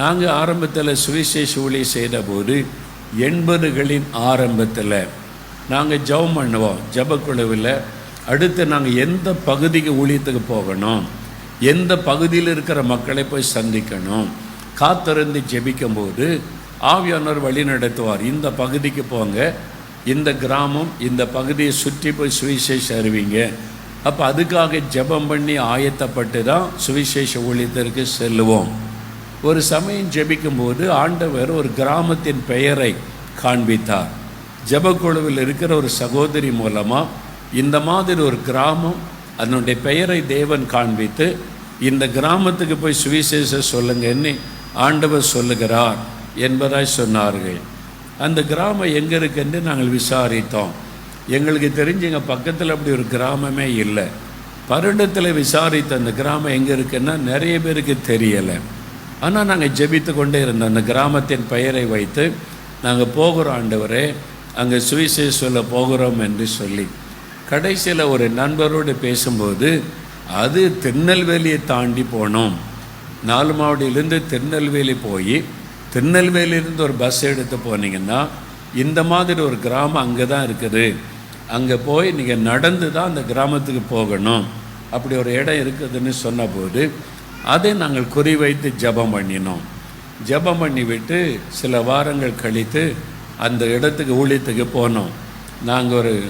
நாங்கள் ஆரம்பத்தில் சுவிசேஷ ஊழிய செய்தபோது எண்பதுகளின் ஆரம்பத்தில் நாங்கள் ஜெபம் பண்ணுவோம். ஜபக்குழுவில் அடுத்து நாங்கள் எந்த பகுதிக்கு ஊழியத்துக்கு போகணும் எந்த பகுதியில் இருக்கிற மக்களை போய் சந்திக்கணும் காத்திருந்து ஜெபிக்கும்போது ஆவியானவர் வழி நடத்துவார். இந்த பகுதிக்கு போங்க இந்த கிராமம் இந்த பகுதியை சுற்றி போய் சுவிசேஷம் அறிவிங்க. அப்போ அதுக்காக ஜெபம் பண்ணி ஆயத்தப்பட்டு தான் சுவிசேஷ ஊழியத்திற்கு செல்லுவோம். ஒரு சமயம் ஜெபிக்கும்போது ஆண்டவர் ஒரு கிராமத்தின் பெயரை காண்பித்தார். ஜபக்குழுவில் இருக்கிற ஒரு சகோதரி மூலமாக இந்த மாதிரி ஒரு கிராமம் அதனுடைய பெயரை தேவன் காண்பித்து இந்த கிராமத்துக்கு போய் சுவிசேஷ சொல்லுங்கன்னு ஆண்டவர் சொல்லுகிறார் என்பதாய் சொன்னார்கள். அந்த கிராமம் எங்கே இருக்குன்னு நாங்கள் விசாரித்தோம். எங்களுக்கு தெரிஞ்சுங்க பக்கத்தில் அப்படி ஒரு கிராமமே இல்லை. பருடத்தில் விசாரித்த அந்த கிராமம் எங்கே இருக்குன்னா நிறைய பேருக்கு தெரியலை. ஆனால் நாங்கள் ஜெபித்து கொண்டே இருந்தோம். அந்த கிராமத்தின் பெயரை வைத்து நாங்கள் போகிறோம் ஆண்டவரே. அங்கே சுவிசேஷ சொல்ல போகிறோம் என்று சொல்லி. கடைசியில் ஒரு நண்பரோடு பேசும்போது அது திருநெல்வேலியை தாண்டி போனோம். நாலு மாவடியிலேருந்து திருநெல்வேலி போய் திருநெல்வேலியிலேருந்து ஒரு பஸ் எடுத்து போனீங்கன்னா இந்த மாதிரி ஒரு கிராமம் அங்கே தான் இருக்குது. அங்கே போய் நீங்கள் நடந்து தான் அந்த கிராமத்துக்கு போகணும். அப்படி ஒரு இடம் இருக்குதுன்னு சொன்னபோது அதை நாங்கள் குறிவைத்து ஜெபம் பண்ணினோம். ஜெபம் பண்ணிவிட்டு சில வாரங்கள் கழித்து அந்த இடத்துக்கு ஊழியத்துக்கு போனோம். நாங்கள் ஒரு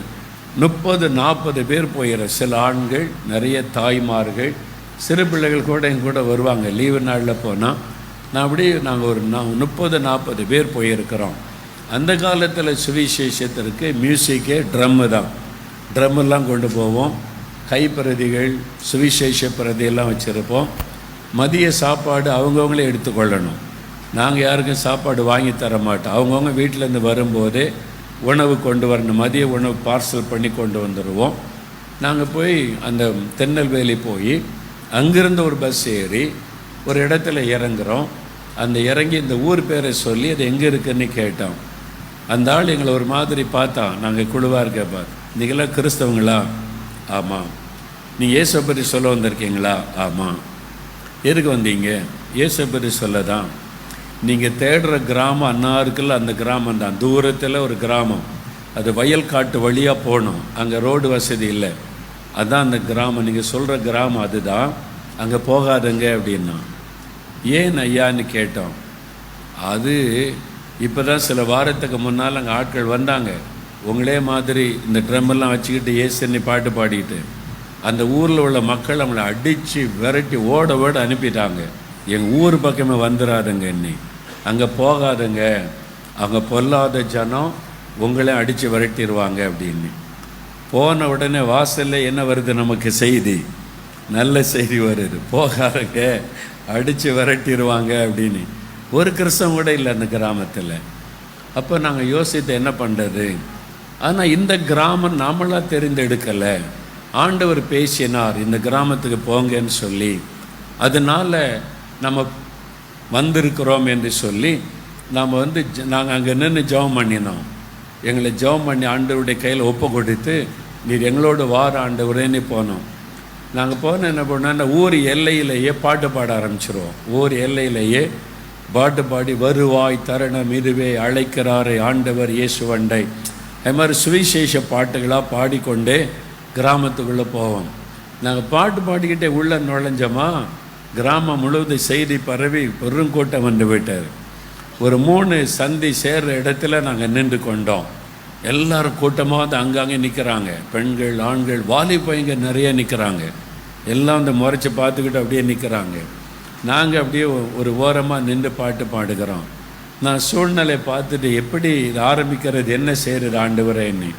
முப்பது நாற்பது பேர் போயிடுற சில ஆண்கள் நிறைய தாய்மார்கள் சிறு பிள்ளைகள் கூட என் கூட வருவாங்க. லீவு நாளில் போனால் நான் அப்படியே நாங்கள் ஒரு நா முப்பது நாற்பது பேர் போயிருக்கிறோம். அந்த காலத்தில் சுவிசேஷத்திற்கு மியூசிக்கே ட்ரம்மு தான். ட்ரம்மெல்லாம் கொண்டு போவோம். கைப்பிரதிகள் சுவிசேஷ பிரதியெல்லாம் வச்சுருப்போம். மதிய சாப்பாடு அவங்கவுங்களே எடுத்துக்கொள்ளணும். நாங்கள் யாருக்கும் சாப்பாடு வாங்கி தர மாட்டோம் அவங்கவுங்க வீட்டிலேருந்து வரும்போதே உணவு கொண்டு வரணும். மதிய உணவு பார்சல் பண்ணி கொண்டு வந்துடுவோம் நாங்கள் போய் அந்த திருநெல்வேலி போய் அங்கிருந்து ஒரு பஸ் ஏறி ஒரு இடத்துல இறங்குறோம். அந்த இறங்கி இந்த ஊர் பேரை சொல்லி அது எங்கே இருக்குன்னு கேட்டோம். அந்த ஆள் எங்களை ஒரு மாதிரி பார்த்தா நாங்கள் குழுவாக இருக்க பார்த்து நீங்களாம் கிறிஸ்தவங்களா? ஆமாம். நீங்கள் இயேசு பற்றி சொல்ல வந்திருக்கீங்களா? ஆமாம். எதுக்கு வந்தீங்க? இயேசு சொல்ல தான் நீங்கள் தேடுற கிராமம் அண்ணா இருக்குல்ல அந்த கிராமம் தான். தூரத்தில் ஒரு கிராமம். அது வயல் காட்டு வழியாக போகணும். அங்கே ரோடு வசதி இல்லை. அதுதான் அந்த கிராமம். நீங்கள் சொல்கிற கிராமம் அதுதான். அங்கே போகாதங்க அப்படின்னா. ஏன் ஐயான்னு கேட்டோம். அது இப்போ தான் சில வாரத்துக்கு முன்னால் அங்கே ஆட்கள் வந்தாங்க. உங்களே மாதிரி இந்த ட்ரம்மெல்லாம் வச்சுக்கிட்டு ஏசன்னி பாட்டு பாடிட்டு. அந்த ஊரில் உள்ள மக்கள் அவங்கள அடித்து விரட்டி ஓட ஓட அனுப்பிட்டாங்க. எங்கள் ஊர் பக்கமே வந்துடாதுங்க இன்னி அங்கே போகாதுங்க. அங்கே பொல்லாத ஜனம் உங்களே அடித்து விரட்டிடுவாங்க அப்படின்னு. போன உடனே வாசலில் என்ன வருது நமக்கு செய்தி? நல்ல செய்தி வருது. போகாதங்க. அடித்து விரட்டிடுவாங்க அப்படின்னு. ஒரு கிறிஸ்தவம் கூட இல்லை அந்த கிராமத்தில். அப்போ நாங்கள் யோசித்து என்ன பண்ணுறது ஆனால் இந்த கிராமம் நாமளாக தெரிந்தெடுக்கலை. ஆண்டவர் பேசினார் இந்த கிராமத்துக்கு போங்கன்னு சொல்லி. அதனால் நம்ம வந்திருக்கிறோம் என்று சொல்லி நாம் வந்து நாங்கள் அங்கே நின்று ஜெபம் பண்ணினோம். எங்களை ஜெபம் பண்ணி ஆண்டவருடைய கையில் ஒப்பு கொடுத்து நீர் எங்களோட வார ஆண்டவரேன்னு போனோம். நாங்கள் போன என்ன பண்ணோம்னா ஊர் எல்லையிலேயே பாட்டு பாட ஆரம்பிச்சிருவோம். ஊர் எல்லையிலேயே பாட்டு பாடி வருவாய் தருணம் இதுவே அழைக்கிறாரே ஆண்டவர் இயேசுவண்டை அது மாதிரி சுவிசேஷ பாட்டுகளாக பாடிக்கொண்டே கிராமத்துக்குள்ளே போவோம். நாங்கள் பாட்டு பாடிக்கிட்டே உள்ளே நுழைஞ்சோமா கிராமம் முழுவதும் செய்தி பரவி பெருங்கூட்டம் வந்து விட்டார் ஒரு மூணு சந்தி சேர்ற இடத்துல நாங்கள் நின்று கொண்டோம். எல்லாரும் கூட்டமாக வந்து அங்கங்கே நிற்கிறாங்க பெண்கள் ஆண்கள் வாலிபைங்க நிறைய நிற்கிறாங்க எல்லாம் அந்த முறைச்சி பார்த்துக்கிட்டு அப்படியே நிற்கிறாங்க நாங்கள் அப்படியே ஒரு ஓரமாக நின்று பாட்டு பாடுகிறோம். நான் சூழ்நிலை பார்த்துட்டு எப்படி இது ஆரம்பிக்கிறது என்ன செய்கிறது ஆண்டவரேன்னு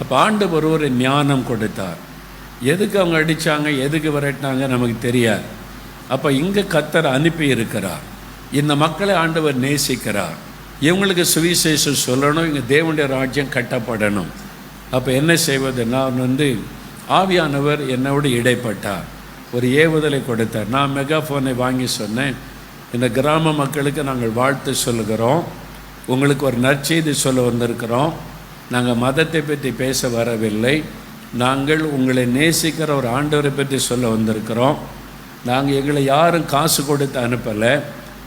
அப்போ ஆண்டவர் ஒரு ஞானம் கொடுத்தார். எதுக்கு அவங்க அடித்தாங்க எதுக்கு விரட்டினாங்க நமக்கு தெரியாது. அப்போ இங்கே கத்தர் அனுப்பி இருக்கிறார். இந்த மக்களை ஆண்டவர் நேசிக்கிறார். இவங்களுக்கு சுவிசேஷம் சொல்லணும் இங்கே தேவனுடைய ராஜ்யம் கட்டப்படணும். அப்போ என்ன செய்வது? நான் வந்து ஆவியானவர் என்னோடு இடைப்பட்டார். ஒரு ஏவுதலை கொடுத்தார். நான் மெகாஃபோனை வாங்கி சொன்னேன். இந்த கிராம மக்களுக்கு நாங்கள் வாழ்த்து சொல்லுகிறோம். உங்களுக்கு ஒரு நற்செய்தி சொல்ல வந்திருக்கிறோம். நாங்கள் மதத்தை பற்றி பேச வரவில்லை. நாங்கள் உங்களை நேசிக்கிற ஒரு ஆண்டவரை பற்றி சொல்ல வந்திருக்கிறோம். நாங்கள் எங்களை யாரும் காசு கொடுத்து அனுப்பலை.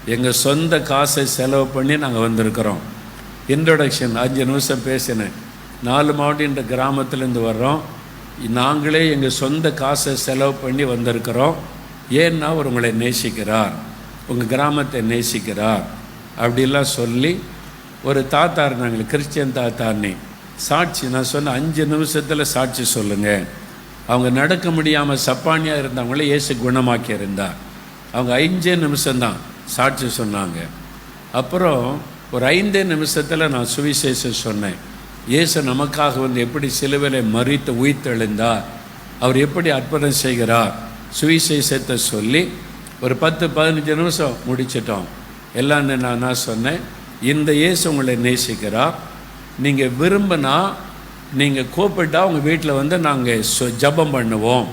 எங்கள் சொந்த காசை செலவு பண்ணி நாங்கள் வந்திருக்கிறோம். இன்ட்ரொடக்ஷன் அஞ்சு நிமிஷம் பேசினேன். நாலு மாவட்ட கிராமத்துலேருந்து வர்றோம். நாங்களே எங்கள் சொந்த காசை செலவு பண்ணி வந்திருக்கிறோம். ஏன்னா அவர் உங்களை நேசிக்கிறார்? உங்கள் கிராமத்தை நேசிக்கிறார். அப்படிலாம் சொல்லி ஒரு தாத்தா இருந்தாங்க கிறிஸ்டியன் தாத்தான்னு சாட்சி நான் சொன்ன அஞ்சு நிமிஷத்தில் சாட்சி சொல்லுங்கள் அவங்க நடக்க முடியாமல் சப்பானியாக இருந்தவங்கள இயேசு குணமாக்கி இருந்தார். அவங்க அஞ்சே நிமிஷம்தான் சாட்சி சொன்னாங்க. அப்புறம் ஒரு ஐந்தே நிமிஷத்தில் நான் சுவிசேஷம் சொன்னேன். இயேசு நமக்காக வந்து எப்படி சிலுவையில் மறித்து உயிர்த்தெழுந்தார். அவர் எப்படி அற்புதம் செய்கிறார். சுவிசேஷத்தை சொல்லி ஒரு பத்து பதினஞ்சு நிமிஷம் முடிச்சிட்டோம். எல்லாம் நான் நான் சொன்னேன். இந்த இயேசு உங்களை நேசிக்கிறார். நீங்கள் விரும்பினா நீங்கள் கூப்பிட்டா உங்கள் வீட்டில் வந்து நாங்கள் சொ- ஜெபம் பண்ணுவோம்.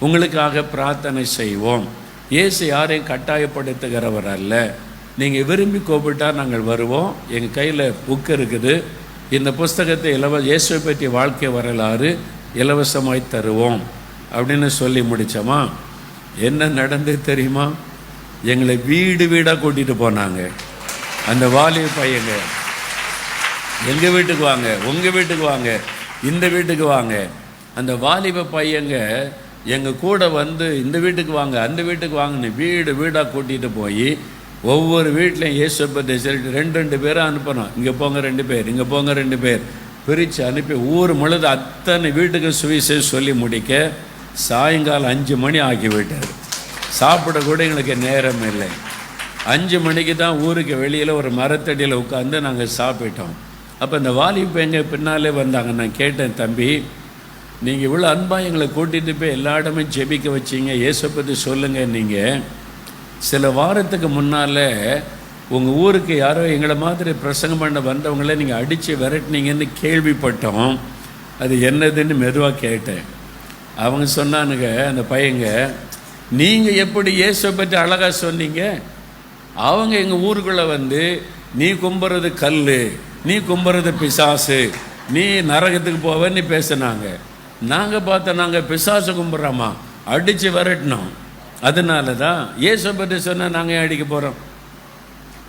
உங்களுக்காக பிரார்த்தனை செய்வோம். இயேசு யாரையும் கட்டாயப்படுத்துகிறவர் அல்ல. நீங்கள் விரும்பி கூப்பிட்டா நாங்கள் வருவோம். எங்கள் கையில் புக் இருக்குது. இந்த புஸ்தகத்தை இலவ இயேசுவை பற்றி வாழ்க்கை வரலாறு இலவசமாய் தருவோம். அப்படின்னு சொல்லி முடித்தோமா என்ன நடந்து தெரியுமா? எங்களை வீடு வீடாக கூட்டிகிட்டு போனாங்க. அந்த வாலிப பையங்க. எங்கள் வீட்டுக்கு வாங்க? உங்கள் வீட்டுக்கு வாங்க. இந்த வீட்டுக்கு வாங்க. அந்த வாலிப பையங்க எங்கள் கூட வந்து இந்த வீட்டுக்கு வாங்க அந்த வீட்டுக்கு வாங்கன்னு வீடு வீடாக கூட்டிகிட்டு போய் ஒவ்வொரு வீட்லையும் இயேசு சொல்லிட்டு ரெண்டு ரெண்டு பேரும் அனுப்பணும். இங்கே போங்க ரெண்டு பேர் இங்கே போங்க ரெண்டு பேர். பிரித்து அனுப்பி ஊர் முழுது அத்தனை வீட்டுக்கு சுவிசேஷம் சொல்லி முடிக்க சாயங்காலம் அஞ்சு மணி ஆக்கி விட்டார் சாப்பிட கூட எங்களுக்கு நேரம் இல்லை. அஞ்சு மணிக்கு தான் ஊருக்கு வெளியில் ஒரு மரத்தடியில் உட்காந்து நாங்கள் சாப்பிட்டோம். அப்போ இந்த வாலிப எங்கள் பின்னாலே வந்தாங்க. நான் கேட்டேன் தம்பி நீங்கள் இவ்வளோ அன்பாக எங்களை கூட்டிகிட்டு போய் எல்லா இடமும் ஜெபிக்க வச்சீங்க. இயேசு பற்றி சொல்லுங்கள் நீங்கள் சில வாரத்துக்கு முன்னால் உங்கள் ஊருக்கு யாரோ எங்களை மாதிரி பிரசங்கம் பண்ண வந்தவங்கள நீங்கள் அடித்து விரட்டினீங்கன்னு கேள்விப்பட்டோம். அது என்னதுன்னு மெதுவாக கேட்டேன். அவங்க சொன்னானுங்க அந்த பையங்க நீங்கள் எப்படி இயேசுவை பற்றி அழகாக சொன்னீங்க? அவங்க எங்கள் ஊருக்குள்ளே வந்து நீ கும்புறது கல் நீ கும்புறது பிசாசு. நீ நரகத்துக்கு போவேன்னு பேசுனாங்க. நாங்கள் பார்த்தோம் நாங்கள் பிசாசு கும்பிட்றோமா அடித்து விரட்டினோம் அதனால தான் இயேசுவை பற்றி சொன்னால் நாங்கள் ஏன் அடிக்க போகிறோம்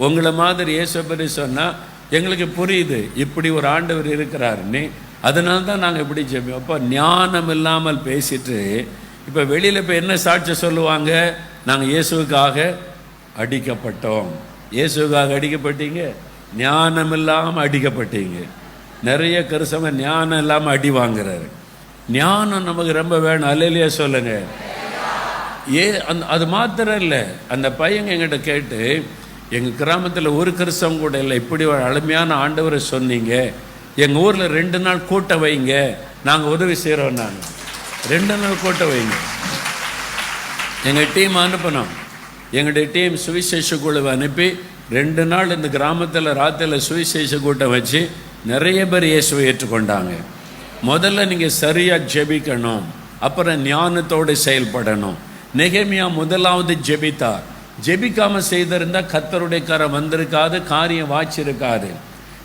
உங்களை மாதிரி இயேசுவை பற்றி சொன்னால் எங்களுக்கு புரியுது. இப்படி ஒரு ஆண்டவர் இருக்கிறாருன்னு. அதனால தான் நாங்கள் இப்படி ஜெபிப்போம். அப்போ ஞானம் இல்லாமல் பேசிட்டு இப்போ வெளியில் இப்போ என்ன சாட்சி சொல்லுவாங்க? நாங்கள் இயேசுவுக்காக அடிக்கப்பட்டோம். இயேசுக்காக அடிக்கப்பட்டீங்க? ஞானம் இல்லாமல் அடிக்கப்பட்டீங்க. நிறைய கருசம ஞானம் இல்லாமல் அடி வாங்குறாரு. ஞானம் நமக்கு ரொம்ப வேணும். அல்லையா சொல்லுங்கள் ஏ அந்த அது மாத்திரம் இல்லை. அந்த பையங்க எங்கிட்ட கேட்டு எங்கள் கிராமத்தில் ஒரு கிறிஸ்தவங்க கூட இல்லை. இப்படி ஒரு அழுமையான ஆண்டவரை சொன்னீங்க. எங்கள் ஊரில் ரெண்டு நாள் கூட்ட வைங்க. நாங்கள் உதவி செய்கிறோம் நாங்கள் ரெண்டு நாள் கூட்ட வைங்க. எங்கள் டீம் அனுப்பினோம் எங்களுடைய டீம் சுவிசேஷ குழுவை அனுப்பி ரெண்டு நாள் இந்த கிராமத்தில் ராத்திரியில் சுவிசேஷ கூட்டம் வச்சு நிறைய பேர் இயேசுவை ஏற்றுக்கொண்டாங்க. முதல்ல நீங்கள் சரியாக ஜெபிக்கணும். அப்புறம் ஞானத்தோடு செயல்படணும். நெகமியா முதலாவது ஜெபித்தார். ஜெபிக்காமல் செய்திருந்தால் கத்தருடைய கரம் வந்திருக்காது காரியம் வாய்ச்சிருக்காது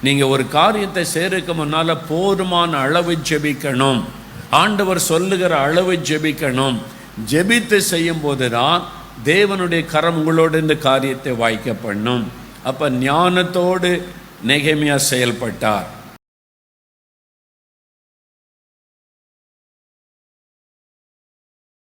நீங்கள் ஒரு காரியத்தை சேருக்கு முன்னால் போதுமான அளவு ஜெபிக்கணும். ஆண்டவர் சொல்லுகிற அளவு ஜெபிக்கணும். ஜெபித்து செய்யும் போது தான் தேவனுடைய கரம் உங்களோடு இந்த காரியத்தை வாய்க்க பண்ணும் அப்போ ஞானத்தோடு நெகேமியா செயல்பட்டார்.